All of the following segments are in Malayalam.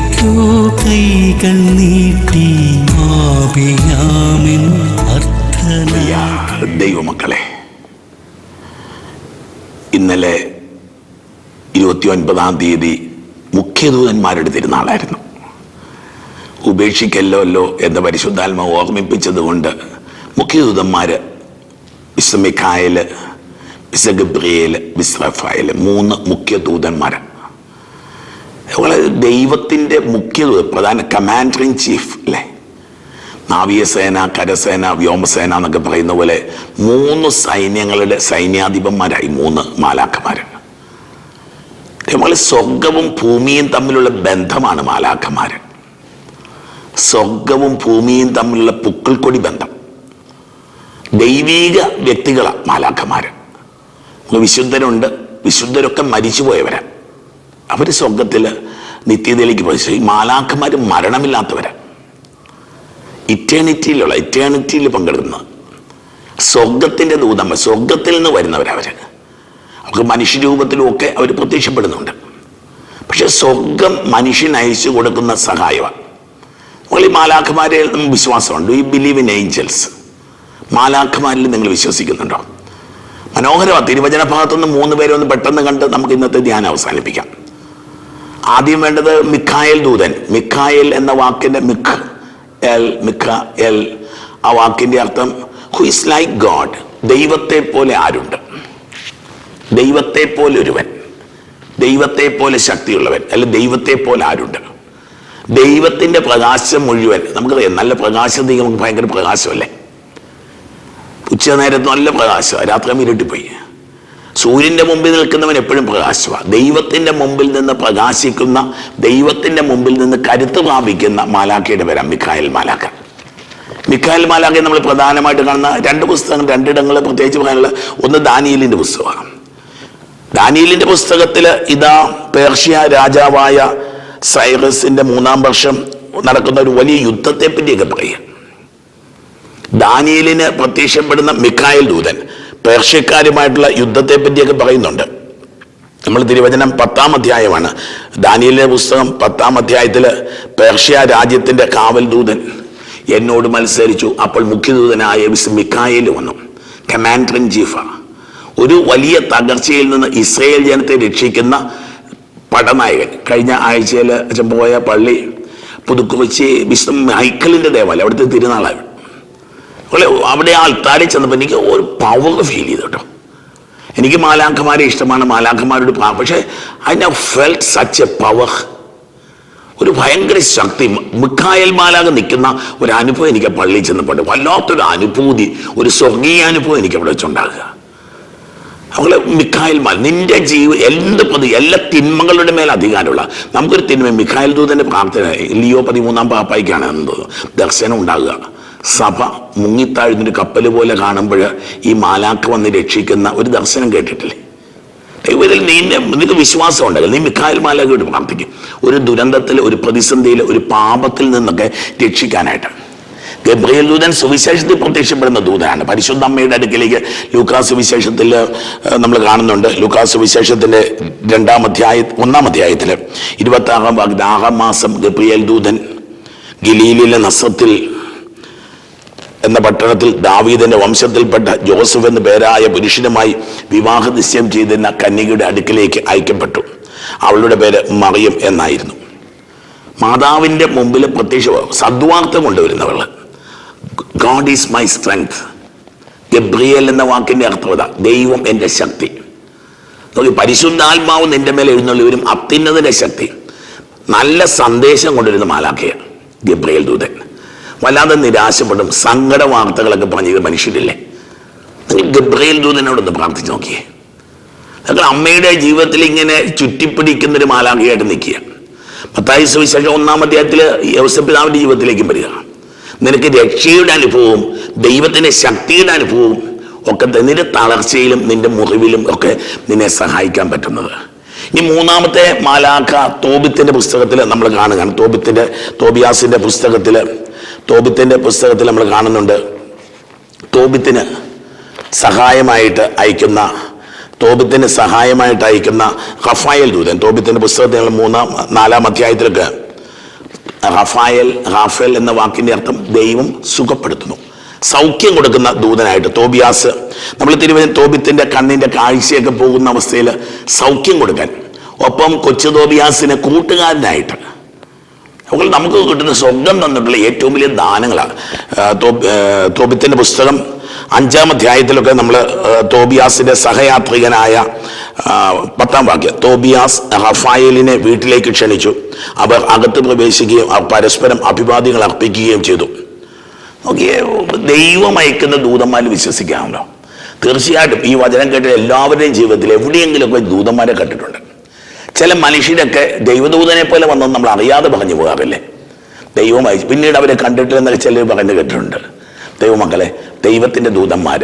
സ്വീകരിക്കൂ കൈകൾ നീട്ടി ആപിയാമിൻ ദൈവമക്കളെ ഇന്നലെ ഇരുപത്തി ഒൻപതാം തീയതി മുഖ്യദൂതന്മാരുടെ തിരുനാളായിരുന്നു. ഉപേക്ഷിക്കല്ലോ എന്ന് പരിശുദ്ധാത്മ ഓർമ്മിപ്പിച്ചത് കൊണ്ട് മുഖ്യദൂതന്മാര് വിശ്വ മിഖായൽ വിശ്രഫായൽ മൂന്ന് മുഖ്യദൂതന്മാര് വളരെ ദൈവത്തിന്റെ മുഖ്യ പ്രധാന കമാൻഡർ ഇൻ ചീഫ് അല്ലേ നാവികസേന കരസേന വ്യോമസേന എന്നൊക്കെ പറയുന്ന പോലെ മൂന്ന് സൈന്യങ്ങളുടെ സൈന്യാധിപന്മാരായി മൂന്ന് മാലാഖമാര് നമ്മൾ സ്വർഗവും ഭൂമിയും തമ്മിലുള്ള ബന്ധമാണ് മാലാഖമാര് സ്വർഗവും ഭൂമിയും തമ്മിലുള്ള പുക്കിൾക്കൊടി ബന്ധം. ദൈവീക വ്യക്തികളാണ് മാലാഖമാര് വിശുദ്ധരുണ്ട് വിശുദ്ധരൊക്കെ മരിച്ചുപോയവരാ. അവർ സ്വർഗത്തിൽ നിത്യതയിലേക്ക് പോയി ഈ മാലാഖമാർ മരണമില്ലാത്തവരാ. ഇറ്റേണിറ്റിയിലുള്ള ഇറ്റേണിറ്റിയിൽ പങ്കെടുക്കുന്ന സ്വർഗത്തിന്റെ ദൂതമ്മ സ്വർഗത്തിൽ നിന്ന് വരുന്നവരവർ അവർക്ക് മനുഷ്യരൂപത്തിലും ഒക്കെ അവർ പ്രത്യക്ഷപ്പെടുന്നുണ്ട്. പക്ഷെ സ്വർഗം മനുഷ്യൻ അയച്ചു കൊടുക്കുന്ന സഹായമാണ്. നമ്മൾ ഈ മാലാഖമാരെ നമ്മൾ വിശ്വാസമുണ്ട്? ഈ ബിലീവ് ഇൻ ഏഞ്ചൽസ് മാലാഖമാരിൽ നിങ്ങൾ വിശ്വസിക്കുന്നുണ്ടോ? മനോഹരമാണ് തിരുവചന ഭാഗത്തുനിന്ന് മൂന്ന് പേരെ ഒന്ന് പെട്ടെന്ന് കണ്ട് നമുക്ക് ഇന്നത്തെ ധ്യാനം അവസാനിപ്പിക്കാം. ആദ്യം വേണ്ടത് മിഖായൽ ദൂതൻ. മിഖായൽ എന്ന വാക്കിന്റെ മിഖ് എൽ മിഖ എൽ. ആ വാക്കിന്റെ അർത്ഥം ഹു ഇസ് ലൈക്ക് ഗോഡ് ദൈവത്തെ പോലെ ആരുണ്ട്? ദൈവത്തെ പോലെ ഒരുവൻ. ദൈവത്തെ പോലെ ശക്തിയുള്ളവൻ. അല്ലെ ദൈവത്തെ പോലെ ആരുണ്ട്? ദൈവത്തിന്റെ പ്രകാശം മുഴുവൻ. നമുക്കറിയാം നല്ല പ്രകാശം നീങ്ങി നമുക്ക് ഭയങ്കര പ്രകാശമല്ലേ? ഉച്ച നേരത്ത് നല്ല പ്രകാശം രാത്രി ഇരുട്ടിപ്പോയി. സൂര്യന്റെ മുമ്പിൽ നിൽക്കുന്നവൻ എപ്പോഴും പ്രകാശമാണ് ദൈവത്തിന്റെ മുമ്പിൽ നിന്ന് പ്രകാശിക്കുന്ന ദൈവത്തിന്റെ മുമ്പിൽ നിന്ന് കരുത്ത് പ്രാപിക്കുന്ന മാലാഖയുടെ പേരാ മിഖായൽ മാലാഖ. മിഖായൽ മാലാഖയെ നമ്മൾ പ്രധാനമായിട്ട് കാണുന്ന രണ്ട് പുസ്തകങ്ങൾ രണ്ടിടങ്ങൾ പ്രത്യേകിച്ച് പറയാനുള്ള ഒന്ന് ദാനിയലിന്റെ പുസ്തകമാണ്. ദാനിയലിന്റെ പുസ്തകത്തിൽ ഇതാ പേർഷ്യ രാജാവായ സൈറസിന്റെ മൂന്നാം വർഷം നടക്കുന്ന ഒരു വലിയ യുദ്ധത്തെ പറ്റിയൊക്കെ പറയുക ദാനിയലിന് പ്രത്യക്ഷപ്പെടുന്ന മിക്കായൽ ദൂതൻ പേർഷ്യക്കാരുമായിട്ടുള്ള യുദ്ധത്തെ പറ്റിയൊക്കെ പറയുന്നുണ്ട്. നമ്മൾ തിരുവചനം പത്താം അധ്യായമാണ്. ദാനിയലിന്റെ പുസ്തകം പത്താം അധ്യായത്തിൽ പേർഷ്യ രാജ്യത്തിന്റെ കാവൽ ദൂതൻ എന്നോട് മത്സരിച്ചു. അപ്പോൾ മുഖ്യദൂതനായ വിസ് മിക്കായേൽ വന്നു. കമാൻഡർ ഇൻ ചീഫ ഒരു വലിയ തകർച്ചയിൽ നിന്ന് ഇസ്രയേൽ ജനത്തെ രക്ഷിക്കുന്ന പടനായകൻ. കഴിഞ്ഞ ആഴ്ചയിൽ പോയ പള്ളി പുതുക്കുവച്ച് വിഷ്ണു മൈക്കിളിന്റെ ദേവാലയം അവിടുത്തെ തിരുനാളാണ്. അവിടെ ആൾക്കാരെ ചെന്നപ്പോൾ എനിക്ക് ഒരു പവർ ഫീൽ ചെയ്തു കേട്ടോ. എനിക്ക് മാലാഖമാരെ ഇഷ്ടമാണ് മാലാഖമാരുടെ പാ പക്ഷേ I now felt such a power ഒരു ഭയങ്കര ശക്തി. മിക്കായൽ മാലാക നിൽക്കുന്ന ഒരു അനുഭവം എനിക്ക് പള്ളിയിൽ ചെന്നപ്പോൾ വല്ലാത്തൊരു അനുഭൂതി ഒരു സ്വർഗീയ അനുഭവം എനിക്ക് അവിടെ വെച്ചുണ്ടാകുക അവളെ മിക്കായൽ മാൽ നിന്റെ ജീവ എന്ത് പ്രതി എല്ലാ തിന്മകളുടെ മേൽ അധികാരമുള്ള നമുക്കൊരു തിന്മ മിക്കായൽ ദൂതന്റെ പ്രാർത്ഥന ലിയോ പതിമൂന്നാം പാപ്പായിക്കാണ് എന്നത് ദർശനം ഉണ്ടാകുക. സഭ മുങ്ങിത്താഴുന്നൊരു കപ്പൽ പോലെ കാണുമ്പോൾ ഈ മാലാക്ക വന്ന് രക്ഷിക്കുന്ന ഒരു ദർശനം കേട്ടിട്ടില്ലേ? ദൈവത്തിൽ നിന്നെ നിനക്ക് വിശ്വാസം ഉണ്ടല്ലോ. നീ മിഖായൽ മാലാഖയോട് പ്രാർത്ഥിക്കും. ഒരു ദുരന്തത്തിൽ ഒരു പ്രതിസന്ധിയിൽ ഒരു പാപത്തിൽ നിന്നൊക്കെ രക്ഷിക്കാനായിട്ട്. ഗബ്രിയൽ ദൂതൻ സുവിശേഷത്തിൽ പ്രത്യക്ഷപ്പെടുന്ന ദൂതനാണ്. പരിശുദ്ധ അമ്മയുടെ അടുക്കിലേക്ക് ലൂക്കാ സുവിശേഷത്തിൽ നമ്മൾ കാണുന്നുണ്ട്. ലൂക്കാ സുവിശേഷത്തിന്റെ രണ്ടാം അധ്യായ ഒന്നാം അധ്യായത്തിൽ ഇരുപത്തി ആറാം ഭാഗത്ത് ആറാം മാസം ഗബ്രിയൽ ദൂതൻ ഗലീലിലെ നസത്തിൽ എന്ന പട്ടണത്തിൽ ദാവീദിന്റെ വംശത്തിൽപ്പെട്ട ജോസഫ് എന്ന പേരായ പുരുഷനുമായി വിവാഹ നിശ്ചയം ചെയ്തിരുന്ന കന്യകയുടെ അടുക്കിലേക്ക് അയക്കപ്പെട്ടു. അവളുടെ പേര് മറിയം എന്നായിരുന്നു. മാതാവിന്റെ മുമ്പിൽ പ്രത്യക്ഷ സദ്വാർത്ത കൊണ്ടുവരുന്നവൾ. God is my strength Gabriel എന്ന വാക്കിന്റെ അർത്ഥം ഇതാ ദൈവം എന്റെ ശക്തി. നോക്കി പരിശുദ്ധാത്മാവ് നിന്റെ മേലെ എഴുന്നള്ളിവരും അത്യുന്നതിന്റെ ശക്തി. നല്ല സന്ദേശം കൊണ്ടുവരുന്ന മാലാഖയാണ് ഗബ്രിയൽ ദൂതൻ. വല്ലാതെ നിരാശപ്പെടും. സങ്കട വാർത്തകളൊക്കെ പറഞ്ഞത് മനുഷ്യരില്ലേ? നിങ്ങൾ ഗബ്രയിൽ ദൂതനോടൊന്ന് പ്രാർത്ഥിച്ച് നോക്കിയേ. നിങ്ങൾ അമ്മയുടെ ജീവിതത്തിൽ ഇങ്ങനെ ചുറ്റിപ്പിടിക്കുന്നൊരു മാലാഖിയായിട്ട് നിൽക്കുക. പത്തായി സുവിശേഷം ഒന്നാം അധ്യായത്തിൽ യവസപിതാവിന്റെ ജീവിതത്തിലേക്കും വരിക. നിനക്ക് രക്ഷയുടെ അനുഭവവും ദൈവത്തിന്റെ ശക്തിയുടെ അനുഭവവും ഒക്കെ നിന്റെ തളർച്ചയിലും നിന്റെ മുറിവിലും ഒക്കെ നിന്നെ സഹായിക്കാൻ പറ്റുന്നത്. ഈ മൂന്നാമത്തെ മാലാഖ തോബിത്തിന്റെ പുസ്തകത്തിൽ നമ്മൾ കാണുകയാണ്. തോബിത്തിന്റെ തോബിയാസിന്റെ പുസ്തകത്തിൽ തോബിത്തിന്റെ പുസ്തകത്തിൽ നമ്മൾ കാണുന്നുണ്ട്. തോബിത്തിന് സഹായമായിട്ട് അയക്കുന്ന തോബിത്തിന് സഹായമായിട്ട് അയക്കുന്ന ഹഫായൽ ദൂതൻ. തോബിത്തിന്റെ പുസ്തകത്തിൽ നമ്മൾ മൂന്നാം നാലാം അധ്യായത്തിലൊക്കെ റഫായൽ റാഫേൽ എന്ന വാക്കിന്റെ അർത്ഥം ദൈവം സുഖപ്പെടുത്തുന്നു. സൗഖ്യം കൊടുക്കുന്ന ദൂതനായിട്ട് തോബിയാസ് നമ്മൾ തിരുവനന്തപുരം തോബിത്തിന്റെ കണ്ണിന്റെ കാഴ്ചയൊക്കെ പോകുന്ന അവസ്ഥയിൽ സൗഖ്യം കൊടുക്കാൻ. ഒപ്പം കൊച്ചു തോബിയാസിനെ കൂട്ടുകാരനായിട്ട് അപ്പോൾ നമുക്ക് കിട്ടുന്ന സ്വർഗം തന്നിട്ടുള്ള ഏറ്റവും വലിയ ദാനങ്ങളാണ്. തോബിത്തിന്റെ പുസ്തകം അഞ്ചാം അധ്യായത്തിലൊക്കെ നമ്മൾ തോബിയാസിന്റെ സഹയാത്രികനായ പത്താം വാക്യം തോബിയാസ് റഫായലിനെ വീട്ടിലേക്ക് ക്ഷണിച്ചു. അവർ അകത്ത് പ്രവേശിക്കുകയും പരസ്പരം അഭിവാദ്യങ്ങൾ അർപ്പിക്കുകയും ചെയ്തു. നോക്കിയേ ദൈവം അയക്കുന്ന ദൂതന്മാർ വിശ്വസിക്കാമല്ലോ. തീർച്ചയായിട്ടും ഈ വചനം കേട്ട എല്ലാവരുടെയും ജീവിതത്തിൽ എവിടെയെങ്കിലുമൊക്കെ ദൂതന്മാരെ കണ്ടിട്ടുണ്ട്. ചില മനുഷ്യരൊക്കെ ദൈവദൂതനെ പോലെ വന്നത് നമ്മൾ അറിയാതെ പറഞ്ഞു പോകാറില്ലേ? ദൈവമായി പിന്നീട് അവരെ കണ്ടിട്ടില്ലെന്നൊക്കെ ചിലർ പറഞ്ഞു കേട്ടിട്ടുണ്ട്. ദൈവമക്കളെ ദൈവത്തിന്റെ ദൂതന്മാർ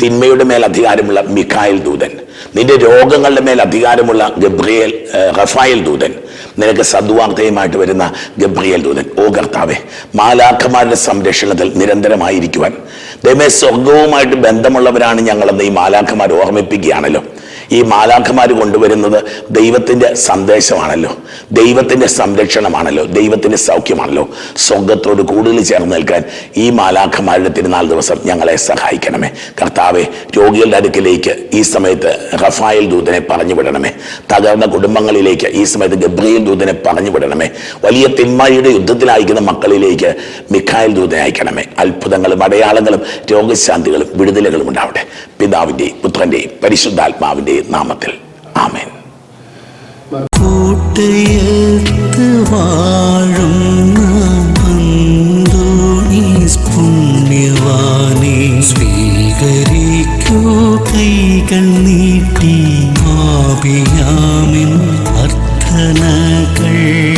തിന്മയുടെ മേൽ അധികാരമുള്ള മിഖായൽ ദൂതൻ നിന്റെ രോഗങ്ങളുടെ മേൽ അധികാരമുള്ള ഗബ്രിയേൽ റഫായൽ ദൂതൻ നിനക്ക് സദ്വാർത്തയുമായിട്ട് വരുന്ന ഗബ്രിയേൽ ദൂതൻ. ഓ കർത്താവെ മാലാഖമാരുടെ സംരക്ഷണത്തിൽ നിരന്തരമായിരിക്കുവാൻ ദൈവമേ സ്വർഗവുമായിട്ട് ബന്ധമുള്ളവരാണ് ഞങ്ങളെന്ന് ഈ മാലാഖമാർ ഓർമ്മിപ്പിക്കുകയാണല്ലോ. ഈ മാലാഖമാർ കൊണ്ടുവരുന്നത് ദൈവത്തിന്റെ സന്ദേശമാണല്ലോ. ദൈവത്തിന്റെ സംരക്ഷണമാണല്ലോ. ദൈവത്തിന്റെ സൗഖ്യമാണല്ലോ. സ്വർഗത്തോട് കൂടുതൽ ചേർന്ന് നിൽക്കാൻ ഈ മാലാഖമാരുടെ തിരുനാൾ ദിവസം ഞങ്ങളെ സഹായിക്കണമേ. കർത്താവെ രോഗികളുടെ അടുക്കിലേക്ക് ഈ സമയത്ത് റഫായൽ ദൂതനെ പറഞ്ഞു വിടണമേ. തകർന്ന കുടുംബങ്ങളിലേക്ക് ഈ സമയത്ത് ഗബ്രിയൽ ദൂതനെ പറഞ്ഞു വിടണമേ. വലിയ തിന്മയുടെ യുദ്ധത്തിലയക്കുന്ന മക്കളിലേക്ക് മിഖായൽ ദൂതനെ അയക്കണമേ. അത്ഭുതങ്ങളും അടയാളങ്ങളും രോഗശാന്തികളും വിടുതലുകളും ഉണ്ടാവട്ടെ. പിതാവിന്റെയും പുത്രന്റെയും പരിശുദ്ധാത്മാവിന്റെയും നാമത്തിൽ. ആമേൻ. സ്വീകരിക്കൂ. കൈകൾ അർത്ഥനകൾ